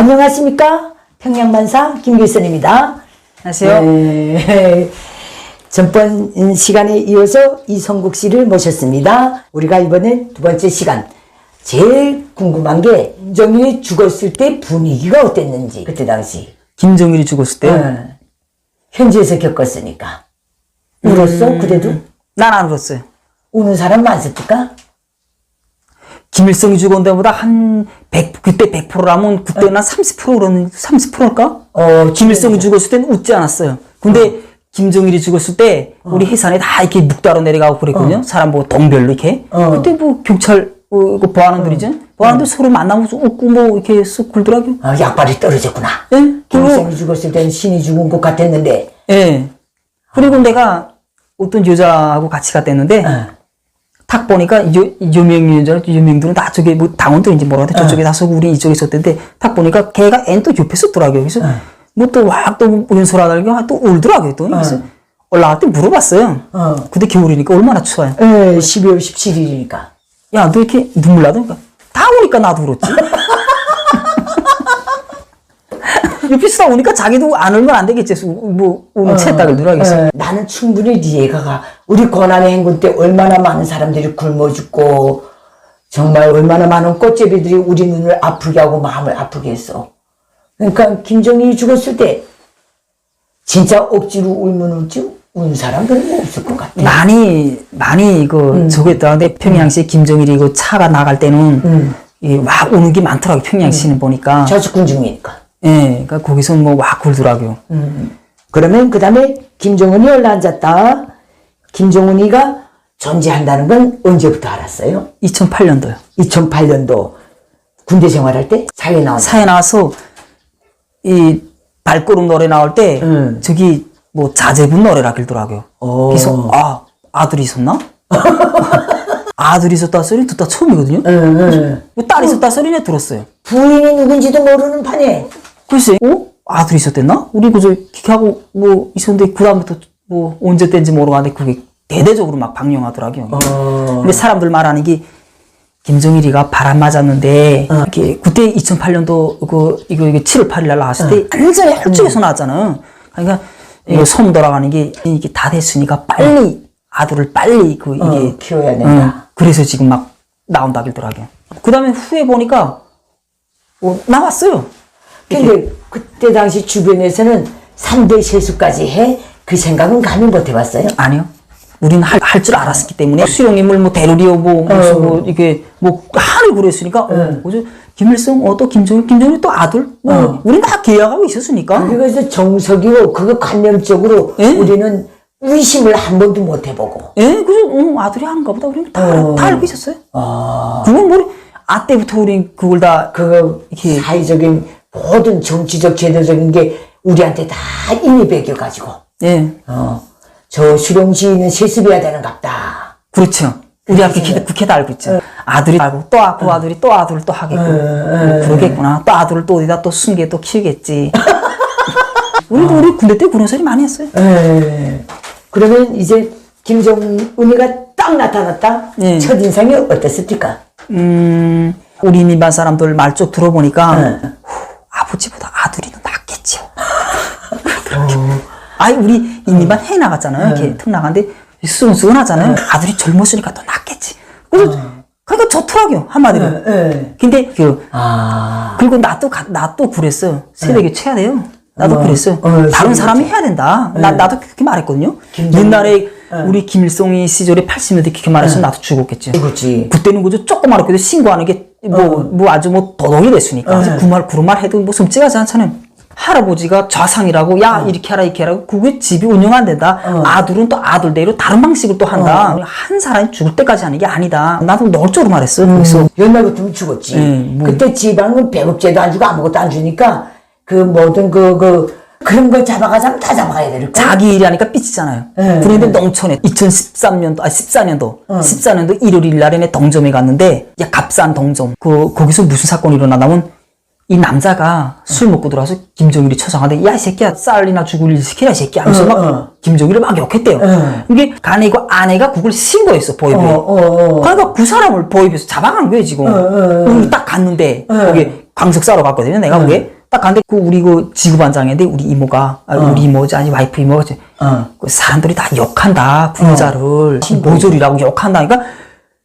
안녕하십니까? 평양만사 김길선입니다. 안녕하세요. 네. 전번 시간에 이어서 이성국 씨를 모셨습니다. 우리가 이번엔 두 번째 시간. 제일 궁금한 게 김정일이 죽었을 때 분위기가 어땠는지 그때 당시 김정일이 죽었을 때 어, 현지에서 겪었으니까 울었어 그때도 난 안 울었어요. 우는 사람 많았을까? 김일성이 죽은 데보다 한 100, 그때 100%라면 그때는 한 30% 울었는 30%일까? 어, 김일성이 죽었을 때는 웃지 않았어요. 근데 김정일이 죽었을 때 우리 해산에 다 이렇게 묵다로 내려가고 그랬거든요. 사람 뭐 동별로 이렇게. 어. 그때 뭐 경찰 어, 그 보안원들이죠. 보안원들 서로 만나면 웃고 뭐 이렇게 쓱 굴더라고요. 아, 약발이 떨어졌구나. 예? 그리고 김일성이 죽었을 때는 신이 죽은 것 같았는데 예. 그리고 내가 어떤 여자하고 같이 갔댔는데 어. 탁 보니까 요, 요명유연자 요명들은 다 저기 뭐 당원들인지 모르겠는데 저쪽에 다 서고 우리 이쪽에 있었는데 탁 보니까 걔가 앤또 옆에 있었더라고요. 그래서 뭐 또 와또 연설하다가 또 울더라고요. 또 그래서 올라갈 때 물어봤어요. 어. 근데 겨울이니까 얼마나 추워요. 에, 12월 17일이니까 야 너 이렇게 눈물 나도 그러니까 다 오니까 나도 울었지. 있다 오니까 자기도 안 울면 안 되겠지. 뭐 오늘 챘다 그러더라고요. 에, 나는 충분히 이해가 가. 우리 고난의 행군 때 얼마나 많은 사람들이 굶어 죽고 정말 얼마나 많은 꽃제비들이 우리 눈을 아프게 하고 마음을 아프게 했어. 그러니까 김정일이 죽었을 때 진짜 억지로 울면 울지 운 사람들은 없을 것 같아. 많이 많이 그 저거 했다. 근데 평양시 김정일이 그 차가 나갈 때는 이막 오는 게 많더라고요. 평양시는 보니까. 저축군 중이니까. 예, 그러니까 거기서 뭐막 굴더라고요. 그러면 그 다음에 김정은이 올라앉았다. 김정은이가 존재한다는 건 언제부터 알았어요? 2008년도요. 2008년도 군대 생활할 때 사회 나온 사회 나와서 이 발걸음 노래 나올 때 음. 저기 뭐 자제분 노래라 길더라고요. 오. 그래서 아 아들이 있었나? 아들이 있었다 소리 듣다 처음이거든요. 응, 응. 뭐 딸이 있었다 소리는 들었어요. 부인이 누군지도 모르는 판에 글쎄, 어? 아들이 있었댔나? 우리 그저 기하고 뭐 있었는데 그 다음부터 뭐 언제 땐지 모르겠는데 그게 대대적으로 막 방영하더라고요. 어. 근데 사람들 말하는 게 김정일이가 바람 맞았는데 이렇게 그때 2008년도 그 이거 이거 7월 8일 날 나왔을 때 완전히 혈중에서 나왔잖아요. 그러니까 이거 손 돌아가는 게 이게 다 됐으니까 빨리 아들을 빨리 그 이게 어, 키워야 된다. 응, 그래서 지금 막 나온다 길더라고요. 그 다음에 후에 보니까 어, 나왔어요. 근데 그때 당시 주변에서는 3대 세수까지 해? 그 생각은 감히 못 해봤어요? 아니요. 우리는 할, 할줄 알았기 때문에 수령님을 뭐 대루리오 뭐 무슨 뭐 이게 뭐 하늘 그랬으니까 어, 뭐죠? 김일성 어또 김정일 김정일 또 아들 뭐 우리는 다 계약하고 있었으니까 그래서 정석이고 그거 관념적으로 예? 우리는 의심을 한 번도 못 해보고 예 그래서 응, 아들이 한가 보다 우리는 다, 어. 다 알고 있었어요. 아, 그건 뭐아 때부터 우리 그걸 다그 이렇게- 사회적인 모든 정치적 제도적인 게 우리한테 다 이미 배겨가지고 예 어, 저 수령시는 세습해야 되는 갑다. 그렇죠. 우리 앞에 국회, 국회도 알고 있죠. 아들이 알고 또 아, 그 아들이 또 아들을 또 하겠고 뭐 그러겠구나. 또 아들을 또 어디다 또 숨게 또 키우겠지. 우리도 우리 군대 때 그런 소리 많이 했어요. 에, 그러면 이제 김정은이가 딱 나타났다. 예. 첫 인상이 어땠습니까? 음, 우리 민반 사람들 말 쭉 들어보니까 네. 후, 아버지보다 아들이 더 낫겠죠. 아이 우리 이 민반 해 나갔잖아요. 이렇게 턱 나갔는데 수근수근하잖아요. 아들이 젊었으니까 더 낫겠지. 그래서 그러니까 좋더라고요 한마디로. 예. 근데 그 아, 그리고 나도 나또 그랬어요. 새벽에 쳐야 돼요. 나도 어, 그랬어요. 어, 다른 사람이 해야 된다. 나, 나도 그렇게 말했거든요. 김정일. 옛날에 우리 김일성이 시절에 80년대 그렇게 말했으면 나도 죽었겠지. 그렇지. 그때는 그저 조그맣게도 신고하는 게 뭐뭐 아주 뭐 도덕이 됐으니까. 그래서 그 말, 그런 말 해도 뭐 섬뜩하지 않잖아요. 할아버지가 좌상이라고 야 이렇게 하라 이렇게 하라고 그게 집이 운영 안 된다. 아들은 또 아들대로 다른 방식으로 또 한다. 한 사람이 죽을 때까지 하는 게 아니다. 나도 널적으로 말했어. 그래서 옛날부터 죽었지. 예, 뭐. 그때 지방은 배급제도 안 주고 아무것도 안 주니까 그 모든 그, 그, 그런 거 잡아가자면 다 잡아가야 될 거. 자기 일이 하니까 삐치잖아요. 네. 그런데 농촌에 2013년도, 아 14년도, 14년도 1월 1일 날에 동점에 갔는데, 야 값싼 동점. 그 거기서 무슨 사건이 일어나냐면 이 남자가 술 먹고 들어와서 김정일이 처상하는데 야이 새끼야 쌀이나 죽을 일 시키라 이 새끼야 하면서 막 어. 김정일을 막 욕했대요. 이게 아내고 아내가 그걸 신고했어 보이에. 어, 어, 어. 그러니까 그 사람을 보이에서 잡아간 거예요 지금. 그리고 딱 갔는데 거기 방석 싸러 갔거든요. 내가 그게 딱 갔는데 그 우리 그 지구반장인데 우리 이모가 아, 우리 이모지 아니 와이프 이모가 이제 어. 그 사람들이 다 욕한다 부자를 모조리라고 욕한다. 그러니까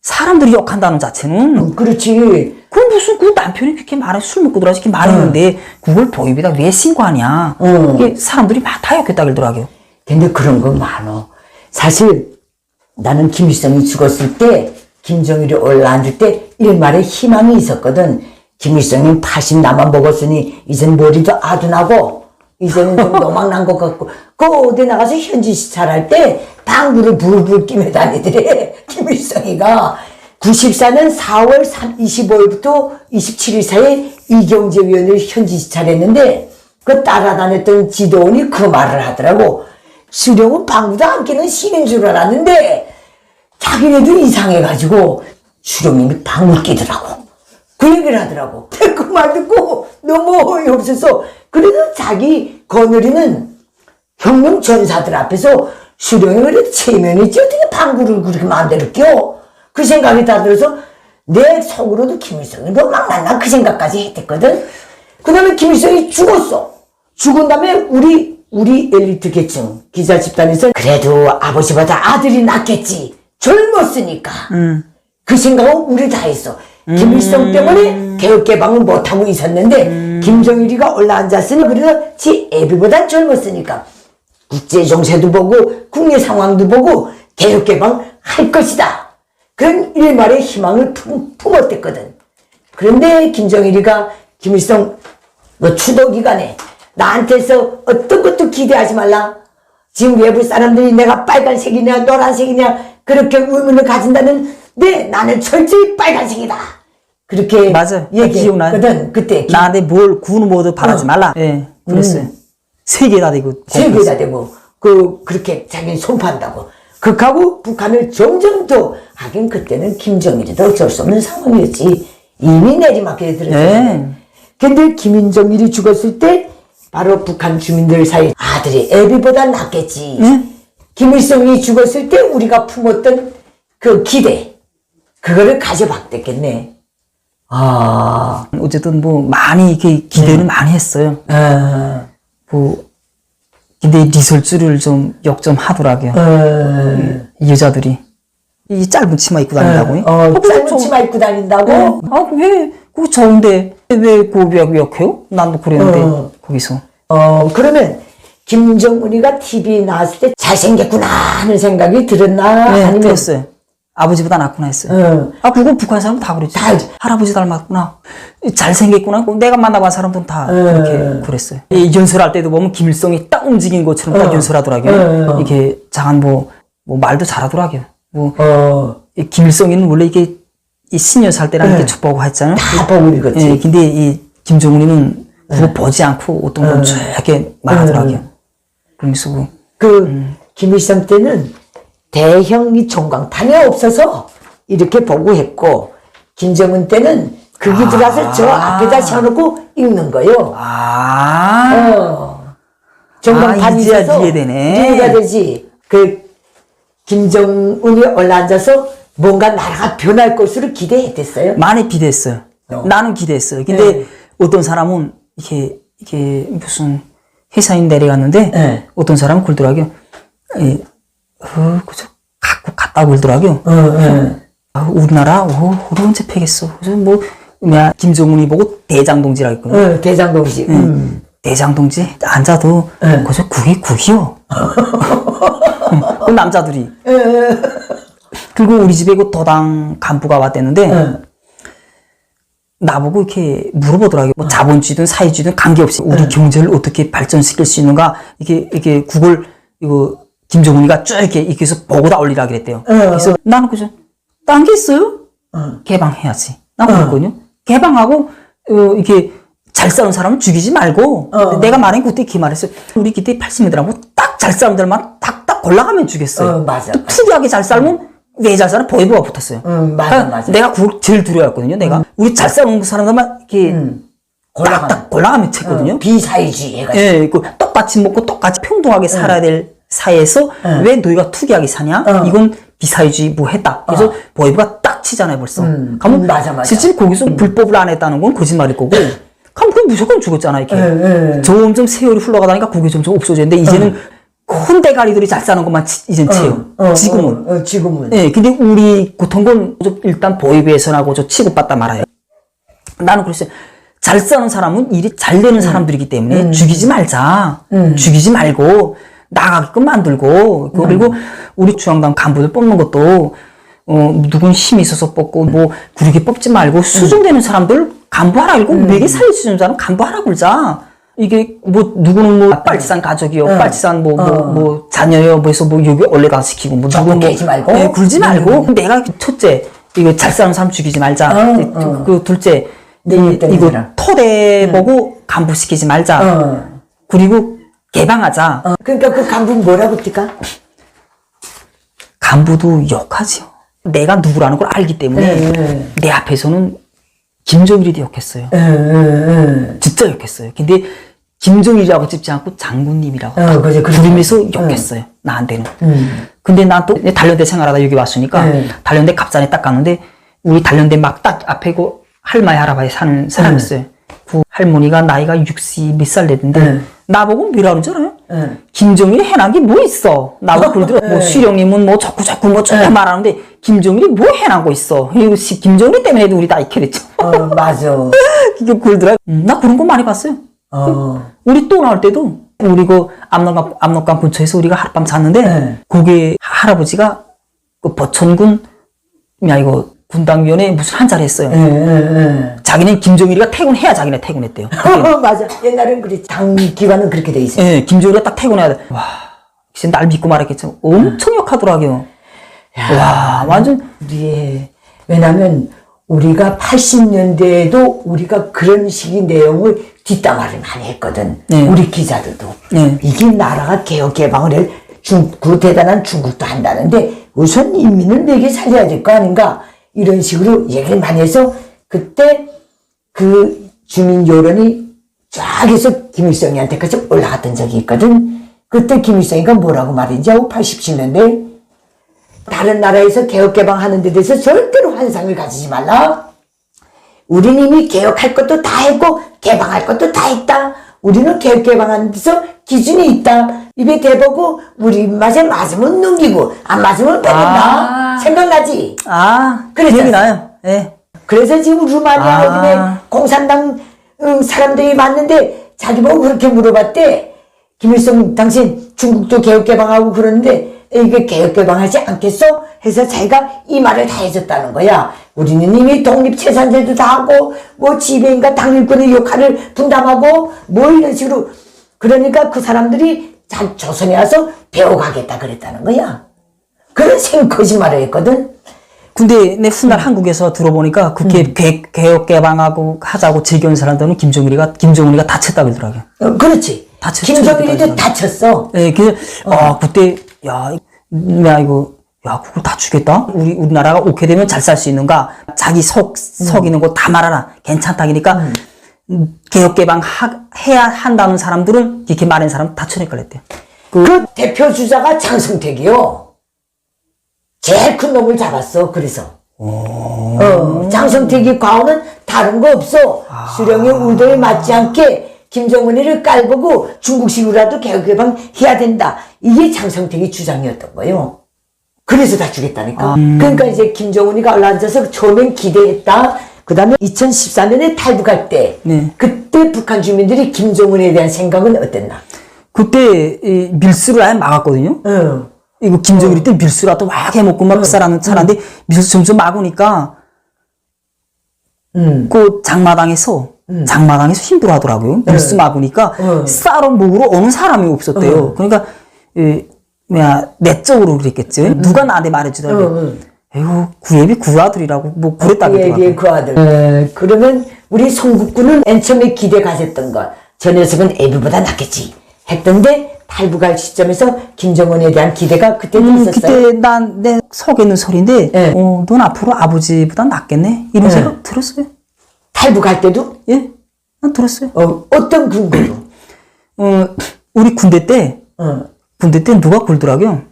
사람들이 욕한다는 자체는 그렇지. 그 무슨 그 남편이 그렇게 말해 술 먹고 들어와서 이렇게 말했는데 그걸 보입니다 왜 신고하냐? 응. 이게 사람들이 막 다 욕했다 그러더라고요. 근데 그런 거 많어. 사실 나는 김일성이 죽었을 때 김정일이 올라앉을 때 말에 희망이 있었거든. 김일성이 80 나만 먹었으니 이젠 머리도 아둔하고 이제는 좀 노망난 것 같고 그 어디 나가서 현지 시찰할 때 방구를 불불 끼며 다니더래. 김일성이가 94년 4월 25일부터 27일 사이에 이경재 위원을 현지 시찰했는데 그 따라다녔던 지도원이 그 말을 하더라고. 수령은 방구도 안 끼는 신인 줄 알았는데 자기네도 이상해가지고 수령님이 방구 끼더라고. 그 얘기를 하더라고. 그 말 듣고 너무 어이없어서 그래도 자기 거느리는 혁명 전사들 앞에서 수령이 그래도 체면이지 어떻게 방구를 그렇게 마음대로 껴? 그 생각이 다 들어서 내 속으로도 김일성이 너무 만나 그 생각까지 했댔거든. 그 다음에 김일성이 죽었어. 죽은 다음에 우리 우리 엘리트 계층 기자 집단에서 그래도 아버지보다 아들이 낫겠지. 젊었으니까. 그 생각은 우리 다 했어. 김일성 때문에 개혁 개방을 못하고 있었는데 김정일이가 올라앉았으니 그래도 지 애비보단 젊었으니까 국제 정세도 보고 국내 상황도 보고 개혁 개방 할 것이다. 그런 일말의 희망을 품, 품었댔거든. 그런데 김정일이가 김일성 너 추도 기간에 나한테서 어떤 것도 기대하지 말라. 지금 외부 사람들이 내가 빨간색이냐 노란색이냐 그렇게 의문을 가진다는 데 나는 철저히 빨간색이다. 그렇게 맞아. 얘기했거든. 그때 나한테 뭘 구는 모두 바라지 어. 말라. 예, 그랬어요. 세개 다 되고. 세 개 다 되고 그 그렇게 자기는 손판다고 극하고 북한을 점점 더 하긴 그때는 김정일이도 어쩔 수 없는 상황이었지 이미 내리막길에 들었잖아. 네. 근데 김인정일이 죽었을 때 바로 북한 주민들 사이 아들이 애비보다 낫겠지. 김일성이 죽었을 때 우리가 품었던 그 기대 그거를 가져봤댔겠네. 아, 어쨌든 뭐 많이 이렇게 기대를 네. 많이 했어요. 어, 뭐 근데 리설주를 좀욕좀 하더라고요. 어. 이 여자들이 이 짧은 치마 입고 다닌다고요? 어, 그거 짧은 좀- 치마 입고 다닌다고? 아, 왜, 그거 좋은데, 왜왜 욕해요? 난도 그랬는데, 어. 거기서. 어, 그러면 김정은이가 TV 나왔을 때 잘생겼구나 하는 생각이 들었나? 네, 아니면 들었어요. 아버지보다 낫구나 했어요. 어. 아, 그거 북한 사람 다 그랬죠. 다 알죠. 할아버지 닮았구나. 잘생겼구나. 그 내가 만나본 사람들은 다 그렇게 그랬어요. 이 연설할 때도 보면 김일성이 딱 움직인 것처럼 딱 연설하더라고요. 이렇게 장한 뭐, 뭐 말도 잘하더라고요. 뭐, 어, 이 김일성이는 원래 이게 이 신여사 할 때랑 이렇게 족보고 했잖아요. 다 보고 읽었지. 예, 근데 이 김정은이는 그거 보지 않고 어떤 건 이렇게 말하더라고요. 그러면서 그그 김일성 때는 대형 이 종강판이 없어서 이렇게 보고 했고 김정은 때는 거기 들어가서 저 앞에다 세워놓고 읽는 거요. 아, 어. 종강판이 아, 있어서. 이해가 되지. 그 김정은이 올라앉아서 뭔가 나라가 변할 것으로 기대했댔어요. 많이 기대했어요. 나는 기대했어요. 근데 네. 어떤 사람은 이렇게 이게 무슨 회사인 내려갔는데 네. 어떤 사람은 굴더라고요. 예, 어, 그저 갖고 갔다고 그러더라고요. 어, 어. 아, 우리나라 어, 언제 패겠어. 그래서 뭐 뭐야 김정은이 보고 대장동지라고 했거든요. 어, 대장동지. 음. 대장동지 앉아도 네. 그저 국이 국이요. 그 남자들이. 그리고 우리 집에 그 도당 간부가 왔댔는데 어. 나보고 이렇게 물어보더라고요. 뭐 자본주의든 사회주의든 관계없이 우리 경제를 어떻게 발전시킬 수 있는가 이게 이게 국을 이거 김정은이가 쭉 이렇게 이렇게 해서 보고다 올리라 그랬대요. 그래서 나는 그죠. 딴 게 있어요? 개방해야지. 나 그랬거든요. 개방하고 어, 이렇게 잘 싸는 사람은 죽이지 말고 내가 말한 게 그때 이렇게 말했어요. 우리 그때 80년대라고 딱 잘 싸는 들만 딱딱 골라가면 죽였어요. 어, 맞아, 또. 특이하게 잘 살면 왜잘 살아? 보이브가 붙었어요. 음, 맞아, 그러니까 맞아. 내가 그걸 제일 두려워했거든요. 내가 우리 잘 싸는 사람들만 이렇게 골라가면. 딱딱 골라가면 쳤거든요. 비사회주의 해가지고. 예, 그 똑같이 먹고 똑같이 평등하게 살아야 될 사회에서 왜 너희가 투기하게 사냐? 이건 비사회주의 뭐 했다. 그래서 보이브가 딱 치잖아요, 벌써. 음, 그러면 음, 맞아, 맞아. 실제 거기서 불법을 안 했다는 건 거짓말일 거고 그럼 그 무조건 죽었잖아 이렇게. 예, 예. 점점 세월이 흘러가다니까 그게 점점 없어졌는데 이제는 큰 대가리들이 잘 사는 것만 치- 이젠 채요. 어, 지금은. 어, 어, 지금은. 예, 근데 우리 고통건 좀 일단 보이비에서나고 저 취급받다 말아요. 나는 그랬어요. 잘 사는 사람은 일이 잘 되는 사람들이기 때문에 죽이지 말자. 죽이지 말고 나가게끔 만들고 그리고 우리 중앙당 간부들 뽑는 것도 어 누군 힘이 있어서 뽑고 뭐 구르게 뽑지 말고 수정되는 사람들 간부하라 이고 매개 살릴 수 있는 사람 간부하라 그러자. 이게 뭐 누구는 뭐 빨치산 가족이요, 빨치산 뭐뭐뭐 자녀요, 뭐 해서 뭐 여기 원래다 시키고 뭐 누구 뭐 깨지 말고. 예, 굴지 말고 내가 첫째 이거 잘 사는 사람 죽이지 말자. 어, 그 둘째 네, 이, 이거. 토대 보고 간부 시키지 말자. 어. 그리고 개방하자. 어, 그러니까 그 간부는 뭐라고 합니까? 간부도 욕하지요. 내가 누구라는 걸 알기 때문에 네. 내 앞에서는 김정일이도 욕했어요. 예, 예, 예. 진짜 욕했어요. 근데 김정일이라고 찍지 않고 장군님이라고 어, 그죠, 그죠. 부르면서 욕했어요. 나한테는. 음. 근데 난 또 단련대 생활하다 여기 왔으니까 네. 단련대 갑산에 딱 갔는데 우리 단련대 막 딱 앞에 그 할머니 할아버지 사는 사람이 있어요. 그 할머니가 나이가 60 몇살 됐는데 네. 나보고 줄 알아요? 네. 김정일이 해난 게 뭐 있어? 나보고 그러더라. 뭐 수령님은 뭐 자꾸 자꾸 뭐 자꾸 말하는데 김정일이 뭐 해난 거 있어? 이거 시- 김정일 때문에도 우리 다 이렇게 됐죠. 어, 맞아. 이게 그러더라. 음, 나 그런 거 많이 봤어요. 어. 우리 또 나올 때도 우리 그 압록강 압록강 근처에서 우리가 하룻밤 잤는데 네. 거기 할아버지가 그 버천군 야 이거 군당위원회 무슨 한자를 했어요. 예, 예, 자기는 김정일이가 퇴근해야 자기네 퇴근했대요. 예. 맞아. 옛날엔 그래. 장기관은 그렇게 돼 있어. 예, 김정일이가 딱 퇴근해야 돼. 와, 진짜 날 믿고 말했겠죠. 엄청 욕하더라고요. 와, 완전 우리의 왜냐하면 우리가 80년대에도 우리가 그런 식의 내용을 뒷담화를 많이 했거든. 네. 우리 기자들도. 네. 이게 나라가 개혁 개방을 해 중, 그 대단한 중국도 한다는데 우선 인민을 내게 살려야 될 거 아닌가 이런 식으로 얘기를 많이 해서 그때 그 주민 여론이 쫙 해서 김일성이한테까지 올라갔던 적이 있거든. 그때 김일성이가 뭐라고 말인지 하고 87년대 다른 나라에서 개혁 개방하는 데 대해서 절대로 환상을 가지지 말라. 우리는 이미 개혁할 것도 다 했고 개방할 것도 다 했다. 우리는 개혁 개방하는 데서 기준이 있다. 입에 대보고 우리 입맛에 맞으면 넘기고 안 맞으면 빼낸다. 아. 생각나지? 아, 그랬잖아. 기억이 나요. 예. 그래서 지금 루마니아 아. 여기에 공산당 음, 사람들이 왔는데 자기 보고 그렇게 물어봤대. 김일성 당신 중국도 개혁 개방하고 그러는데 이게 개혁 개방하지 않겠어? 해서 자기가 이 말을 다 해줬다는 거야. 우리는 이미 독립체산제도 다 하고 뭐 지배인과 당일권의 역할을 분담하고 뭐 이런 식으로 그러니까 그 사람들이 자 조선에 와서 배워가겠다 그랬다는 거야. 그런 생 거짓말을 했거든. 근데 내 훗날 한국에서 들어보니까 그렇게 개, 개혁 개방하고 하자고 제기한 사람들은 김정일이가 김정은이가 다쳤다 그러더라고요. 어, 그렇지. 다쳤죠, 김정일이도. 다쳤어. 예, 그, 아, 그때, 야, 야, 이거, 야, 그걸 다 주겠다? 우리, 우리나라가 오게 되면 잘 살 수 있는가? 자기 속, 속이는 거 다 말하라. 괜찮다니까, 음, 개혁 개방 하, 해야 한다는 사람들은, 이렇게 말하는 사람 다 쳐낼 걸랬대요. 그 대표 주자가 장성택이요. 제일 큰 놈을 잡았어. 그래서. 어, 장성택이 과오는 다른 거 없어. 수령의 울돌에 맞지 않게 김정은이를 깔보고 중국식으로라도 개혁개방 해야 된다. 이게 장성택의 주장이었던 거예요. 그래서 다 주겠다니까. 그러니까 이제 김정은이가 올라앉아서 처음엔 기대했다. 그 다음에 2014년에 탈북할 때, 네. 그때 북한 주민들이 김정은에 대한 생각은 어땠나? 그때, 이 밀수를 아예 막았거든요? 응. 이거 김정일이 때 밀수라도 막 해먹고 막 살아는 살았는데, 밀수 점점 막으니까, 응. 그 장마당에서 장마당에서 힘들어 하더라고요. 밀수 막으니까 응. 싸러 먹으러 오는 사람이 없었대요. 그러니까 이 뭐야 내적으로 그랬겠죠. 누가 나한테 말해주더라고요. 응, 에휴 구예비 구아들이라고 뭐 그랬다 얘기해 그러더라고요. 그 아들. 어, 그러면 우리 송국군은 맨 처음에 기대 가졌던 거. 저 녀석은 애비보다 낫겠지. 했던데 탈북할 시점에서 김정은에 대한 기대가 그때도 음, 있었어요. 그때 난 내 속에 있는 소리인데 예. 어, 넌 앞으로 아버지보다 낫겠네 이런 생각 들었어요. 탈북할 때도 예, 난 들었어요. 어, 어떤 근거로? 어, 우리 군대 때 어. 군대 때 누가 굴더라고요.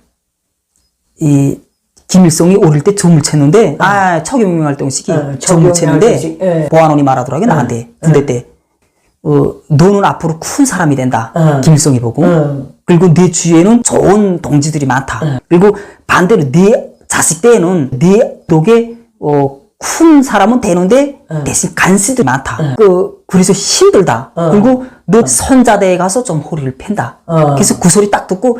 이 김일성이 어릴 때 점을 챘는데 아 척유명활동 시기 어, 점을 시기, 예. 보안원이 말하더라고요 나한테 군대 때 어, 너는 앞으로 큰 사람이 된다. 어. 김일성이 보고. 어. 그리고 네 주위에는 좋은 동지들이 많다. 그리고 반대로 네 자식 때에는 네 덕에 어, 큰 사람은 되는데 대신 간수들이 많다. 그 그래서 힘들다. 그리고 너 선자대에 가서 좀 허리를 팬다. 어. 그래서 그 소리 딱 듣고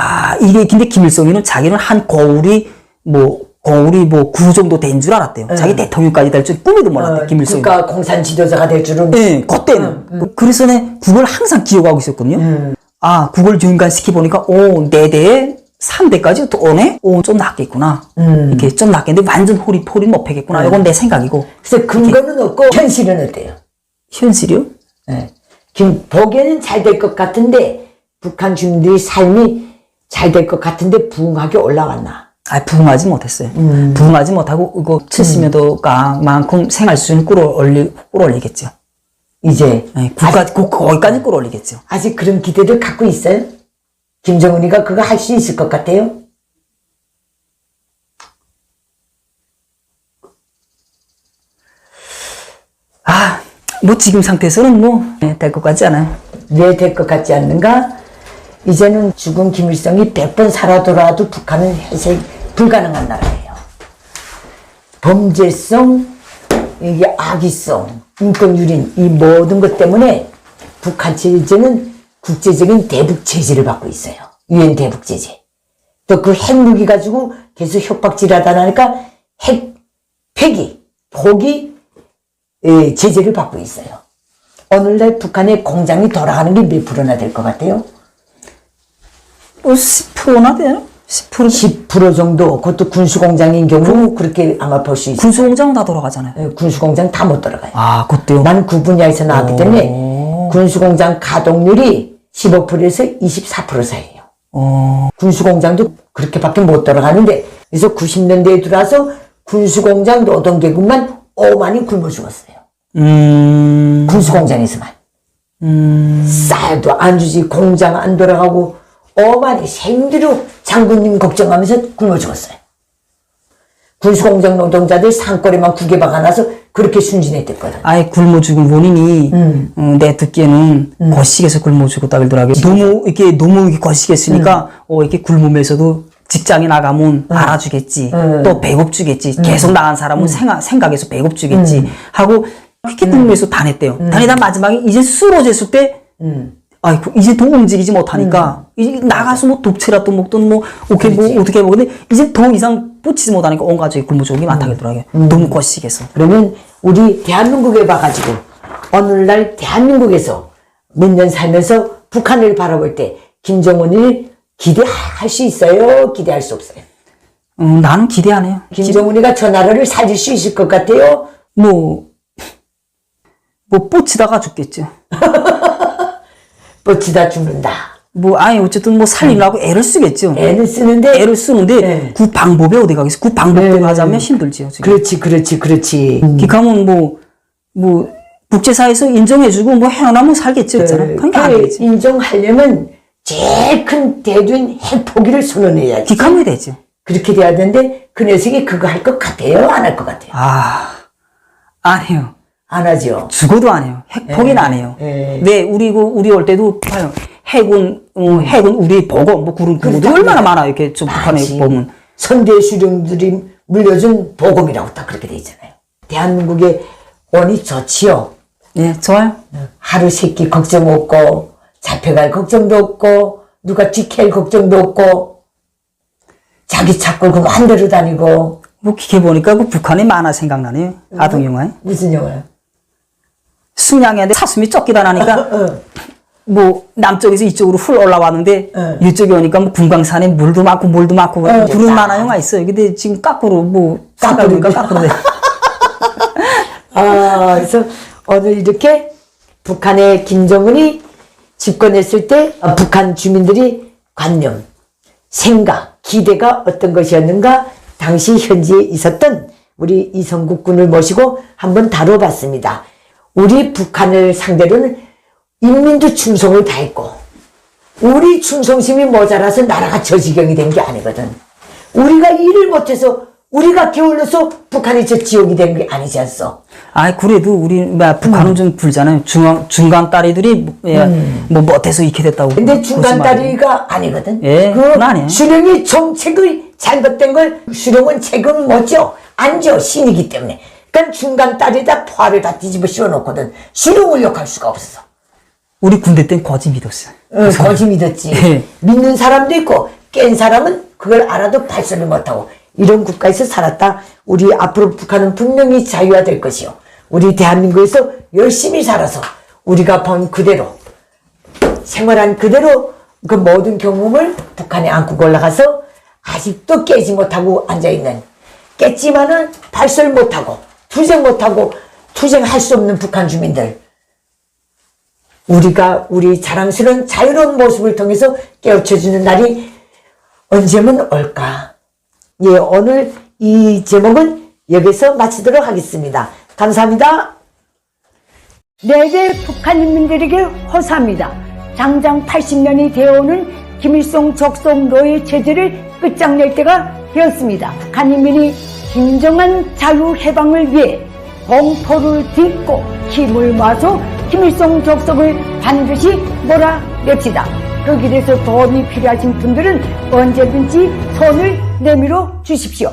아 이게 근데 김일성이는 자기는 한 거울이 뭐 거울이 뭐 구 정도 된 줄 알았대요. 자기 대통령까지 될 줄 꿈에도 몰랐대. 어, 김일성이. 국가 공산 지도자가 될 줄은 예, 그때는. 그- 그래서 내 그걸 항상 기억하고 있었거든요. 아, 그걸 연관시켜 보니까, 오, 네 대에 3대까지 또 오네? 오, 좀 낫겠구나. 이렇게 좀 낫겠는데 완전 호리, 호리 못 패겠구나. 이건 내 생각이고. 그래서 근거는 없고 현실은 어때요? 현실이요? 예. 지금 보기에는 잘 될 것 같은데 북한 주민들의 삶이 잘 될 것 같은데 부흥하게 올라왔나? 아, 부흥하지 못했어요. 부흥하지 못하고, 이거 70여도가만큼 생활 수준을 끌어올리, 끌어올리겠죠. 이제 예, 국가, 그, 거기까지 끌어올리겠죠. 아직 그런 기대를 갖고 있어요? 김정은이가 그거 할 수 있을 것 같아요? 아, 뭐 지금 상태에서는 뭐, 될것 같지 않아요. 왜 될 것 같지 않는가? 이제는 죽은 김일성이 100번 살아 돌아와도 북한은 해석 불가능한 나라예요. 범죄성, 이게 악의성, 인권유린 이 모든 것 때문에 북한 체제는 국제적인 대북 제재를 받고 있어요. 유엔 대북 제재. 또 그 핵무기 가지고 계속 협박질하다 나니까 핵 폐기, 포기 예, 제재를 받고 있어요. 오늘날 북한의 공장이 돌아가는 게 몇 프로나 될 것 같아요? 뭐 10%나 돼요? 10%? 10% 정도, 그것도 군수공장인 경우 그렇게 아마 볼수 있어요. 군수공장 다 돌아가잖아요. 예, 군수공장 다 못 들어가요. 아, 그때요? 나는 그 분야에서 나왔기 때문에 군수공장 가동률이 15%에서 24% 사이에요. 어, 군수공장도 그렇게밖에 못 들어가는데 그래서 90년대에 들어와서 군수공장 노동계급만 오만이 굶어 죽었어요. 음, 군수공장에서만. 싸도 안 주지 공장 안 돌아가고 오만이 생대로 장군님 걱정하면서 굶어 죽었어요. 군수공장 노동자들 산거리만 구겨 박아놔서 그렇게 순진했댔거든. 아예 굶어 죽은 원인이, 음. 어, 내 듣기에는 거식에서 굶어 죽었다 그러더라고요. 너무, 이렇게, 너무 이렇게 거식했으니까, 음. 어, 이렇게 굶으면서도 직장에 나가면 알아주겠지. 음. 또 배급 주겠지. 계속 나간 사람은 생각, 생각해서 배급 주겠지. 하고, 그렇게 굶으면서 다녔대요. 다니다 마지막에 이제 쓰러졌을 때, 아이고, 이제 더 움직이지 못하니까, 이제 나가서 뭐 독채라도 먹든 뭐, 오케이, 뭐, 어떻게 먹는데, 이제 더 이상 붙이지 못하니까 온 가족이 굶어 죽은 게 많다고 하더라고요. 너무 거식해서. 그러면 우리 대한민국에 봐가지고 오늘날 대한민국에서 몇 년 살면서 북한을 바라볼 때 김정은을 기대할 수 있어요? 기대할 수 없어요? 음, 나는 기대하네요. 김정은이가 저 나라를 살릴 수 있을 것 같아요? 뭐, 뭐, 뻗치다가 죽겠죠. 뻗치다 죽는다. 뭐, 아니, 어쨌든 뭐, 살리려고 애를 쓰겠죠. 애는 쓰는데 애를 쓰는데, 네. 그 방법에 어디 가겠어? 그 방법대로 네. 하자면 힘들지요, 지금. 그렇지 그렇지 그렇지. 기카면 뭐, 뭐, 국제사회에서 인정해주고, 뭐, 해놓으면 살겠죠, 있잖아. 그러니까 안그 되겠지. 인정하려면 제일 큰 대두인 핵포기를 선언해야지. 기카면 되죠. 그렇게 돼야 되는데 그 녀석이 그거 할 것 같아요? 안 할 것 같아요? 아, 안 해요. 안 하죠. 죽어도 안 해요. 핵 포기는 안 해요. 예. 왜 우리 그 우리 올 때도 봐요. 해군 어, 해군 우리 보고 뭐 그런 그렇다. 얼마나 많아요. 이렇게 좀 북한에 많지. 보면 선대 수령들이 물려준 보검이라고 딱 그렇게 돼 있잖아요. 대한민국의 원이 좋지요. 예 좋아요. 하루 세끼 걱정 없고 잡혀갈 걱정도 없고 누가 지킬 걱정도 없고 자기 차 끌고 마음대로 다니고 뭐 기계 보니까 그 북한의 만화 생각나네요. 아동 영화에 무슨 영화야? 순양이한테 사슴이 쫓기다 나니까 어. 뭐 남쪽에서 이쪽으로 훌 올라왔는데 어. 이쪽에 오니까 뭐 금강산에 물도 많고 물도 많고 그런 됐다. 만화 영화 있어요. 근데 지금 까꾸로 뭐 생각해보니까 까꾸로 돼. 아, 그래서 오늘 이렇게 북한의 김정은이 집권했을 때 어, 북한 주민들이 관념, 생각, 기대가 어떤 것이었는가 당시 현지에 있었던 우리 이성국 군을 모시고 한번 다뤄봤습니다. 우리 북한을 상대로는 인민도 충성을 다했고 우리 충성심이 모자라서 나라가 저 지경이 된 게 아니거든. 우리가 일을 못해서 우리가 게을러서 북한이 저 지옥이 된 게 아니지 않소? 아이 그래도 우리 뭐 음. 북한은 좀 불잖아요. 중간 중간 딸이들이 뭐, 예, 뭐 못해서 이렇게 됐다고. 음. 근데 중간. 다리가 아니거든. 예, 그 아니에요. 수령이 정책의 잘못된 걸 수령은 책임을 못 져. 안 져. 신이기 때문에. 그러니까 중간 다리에다 포화를 다 뒤집어 씌워놓거든. 수령을 욕할 수가 없어. 우리 군대 땐 거짓 믿었어요. 응, 거짓 믿었지. 예. 믿는 사람도 있고 깬 사람은 그걸 알아도 발설을 못하고 이런 국가에서 살았다. 우리 앞으로 북한은 분명히 자유화될 것이요. 우리 대한민국에서 열심히 살아서 우리가 본 그대로 생활한 그대로 그 모든 경험을 북한에 안고 올라가서 아직도 깨지 못하고 앉아있는 깼지만은 발설 못하고 투쟁 못하고 투쟁할 수 없는 북한 주민들 우리가 우리 자랑스러운 자유로운 모습을 통해서 깨우쳐주는 날이 언제면 올까? 예, 오늘 이 제목은 여기서 마치도록 하겠습니다. 감사합니다. 내게 북한 인민들에게 호소합니다. 장장 80년이 되어오는 김일성 적성 노예 체제를 끝장낼 때가 되었습니다. 북한 인민이 진정한 자유 해방을 위해 공포를 딛고 힘을 모아서 김일성 적성을 반드시 몰아냅시다. 그 길에서 도움이 필요하신 분들은 언제든지 손을 내밀어 주십시오.